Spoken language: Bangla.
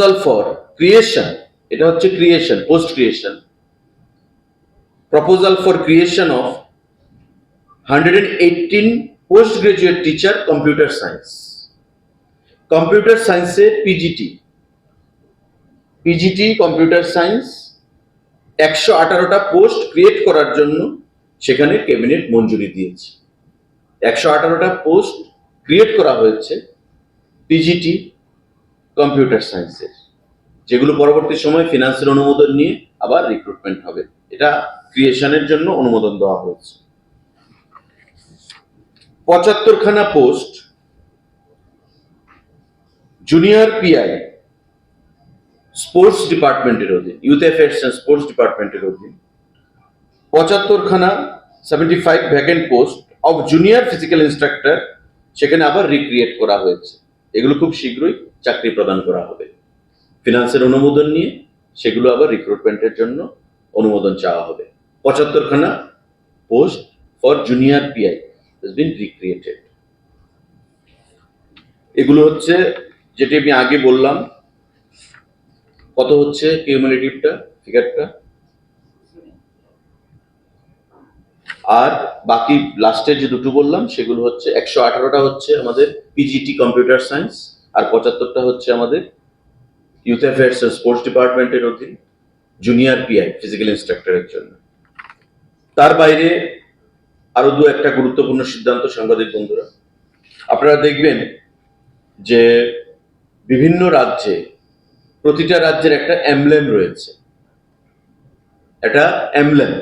প্রপোজাল ফর ক্রিয়েশন এটা হচ্ছে creation post creation proposal for creation of hundred and eighteen post graduate teacher computer science computer সায়েন্সে পিজিটি পিজিটি কম্পিউটার সায়েন্স একশো আঠারোটা পোস্ট ক্রিয়েট করার জন্য সেখানে ক্যাবিনেট মঞ্জুরি দিয়েছে। একশো আঠারোটা পোস্ট ক্রিয়েট করা হয়েছে পিজিটি কম্পিউটার সায়েন্সের, যেগুলো পরবর্তী সময় ফিনান্সের অনুমোদন নিয়ে আবার রিক্রুটমেন্ট হবে। এটা ক্রিয়েশনের জন্য অনুমোদন দেওয়া হয়েছে। পঁচাত্তরখানা পোস্ট জুনিয়র পিআই স্পোর্টস ডিপার্টমেন্টের অধীন ইউথ অ্যাফেয়ার্স অ্যান্ড স্পোর্টস ডিপার্টমেন্টের অধীন। পঁচাত্তরখানা seventy five vacant post of junior physical instructor সেখানে আবার রিক্রিয়েট করা হয়েছে। এগুলো খুব শীঘ্রই চাকরি প্রদান করা হবে। ফিনান্সের অনুমোদন নিয়ে সেগুলো আবার রিক্রুটমেন্টের জন্য অনুমোদন চাওয়া হবে। পঁচাত্তরখানা post for junior PI has been recreated এগুলো হচ্ছে যেটি আমি আগে বললাম। কত হচ্ছে কিউমুলেটিভটা ফিগারটা আর বাকি লাস্টের যে দুটো বললাম, সেগুলো হচ্ছে একশো আঠারোটা হচ্ছে আমাদের পিজিটি কম্পিউটার সায়েন্স আর পঁচাত্তরটা হচ্ছে আমাদের ইউথ অ্যাফেয়ার্স স্পোর্টস ডিপার্টমেন্টের অধীন জুনিয়র পিআই ফিজিক্যাল ইনস্ট্রাক্টরের জন্য। তার বাইরে আরও দু একটা গুরুত্বপূর্ণ সিদ্ধান্ত সাংবাদিক বন্ধুরা। আপনারা দেখবেন যে বিভিন্ন রাজ্যে, প্রতিটা রাজ্যের একটা এমব্লেম রয়েছে। একটা এমব্লেম